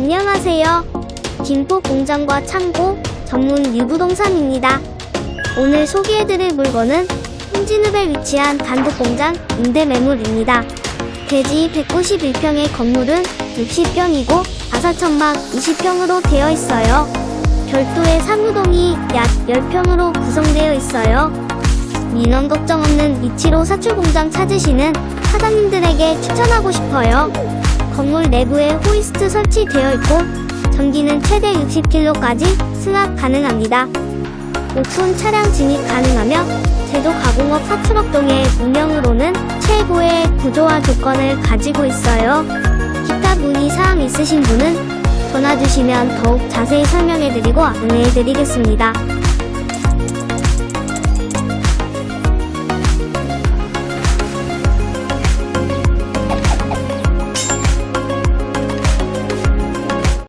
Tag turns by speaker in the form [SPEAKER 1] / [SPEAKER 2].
[SPEAKER 1] 안녕하세요. 김포 공장과 창고 전문 유부동산입니다. 오늘 소개해드릴 물건은 홍진읍에 위치한 단독공장 임대매물입니다. 대지 191평의 건물은 60평이고 아사천막 20평으로 되어 있어요. 별도의 사무동이 약 10평으로 구성되어 있어요. 민원 걱정 없는 위치로 사출공장 찾으시는 사장님들에게 추천하고 싶어요. 건물 내부에 호이스트 설치되어 있고 전기는 최대 60km까지 승합 가능합니다. 옥손 차량 진입 가능하며 제도 가공업 사출업동의 운영으로는 최고의 구조화 조건을 가지고 있어요. 기타 문의 사항 있으신 분은 전화 주시면 더욱 자세히 설명해드리고 안내해드리겠습니다.